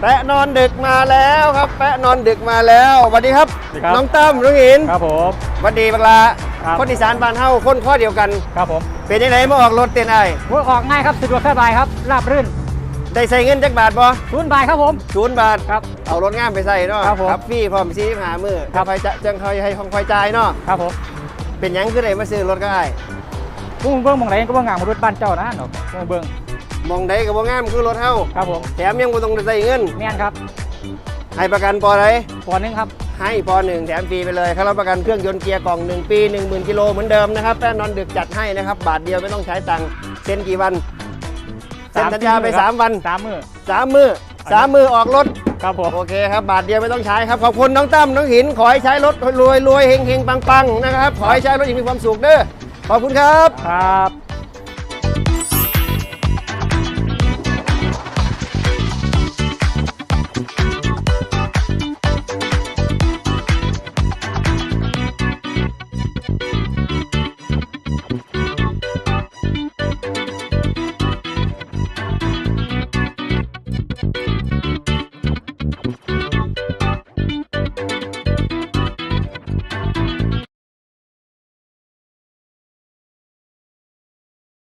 แปะนอนดึกมาแล้วครับ แปะนอนดึกมาแล้วสวัสดีครับ สวัสดีครับ น้องตั้มน้องหินครับผม สวัสดีบักลาครับ คนอีสานบ้านเฮาคนข้อเดียวกัน ครับผมเป็นยังไงมาออกรถเต้นไอ้เวิร์กออกง่ายครับสะดวกสบายครับราบรื่นได้ใส่เงินจักบาทบ่ศูนย์บาทครับผม ศูนย์บาท ครับ เอารถงามไปใส่เนาะครับผมฟรี่พร้อมซีหามือครับจะคอยจะจังคอยให้ของคอยจ่ายเนาะ ครับผมเป็นหยังคือได้มาซื้อรถก็ได้ พวกมึงเบิ้งหมองไหนก็เบิ้งงานมนุษย์บ้านเจ้านะเนาะพวกมึงเบิ้งมองใดก็บ่งามคือรถเฮาครับผมแถมยังบ่ต้องได้ใส่เงินแม่นครับให้ประกันปอใดปอนหนึงครับ ให้ปอหนึ่งแถมฟรีไปเลยครับรับประกันเครื่องยนต์เกียร์กล่อง 1 ปี 10,000กิโลเหมือนเดิมนะครับแป้นนอนดึกจัดให้นะครับ บาทเดียวไม่ต้องใช้ตังค์เซ็นกี่วันเซ็นสัญญาไปครับ3วันสามมือ3มือสามมือออกรถครับผมโอเคครับบาทเดียวไม่ต้องใช้ครับขอบคุณน้องตั้มน้องหิน ขอให้ใช้รถรวยรวยเฮงเฮงปังปังนะครับขอให้ใช้รถอย่างมีความสุขเด้อ ขอบคุณครับ ครับ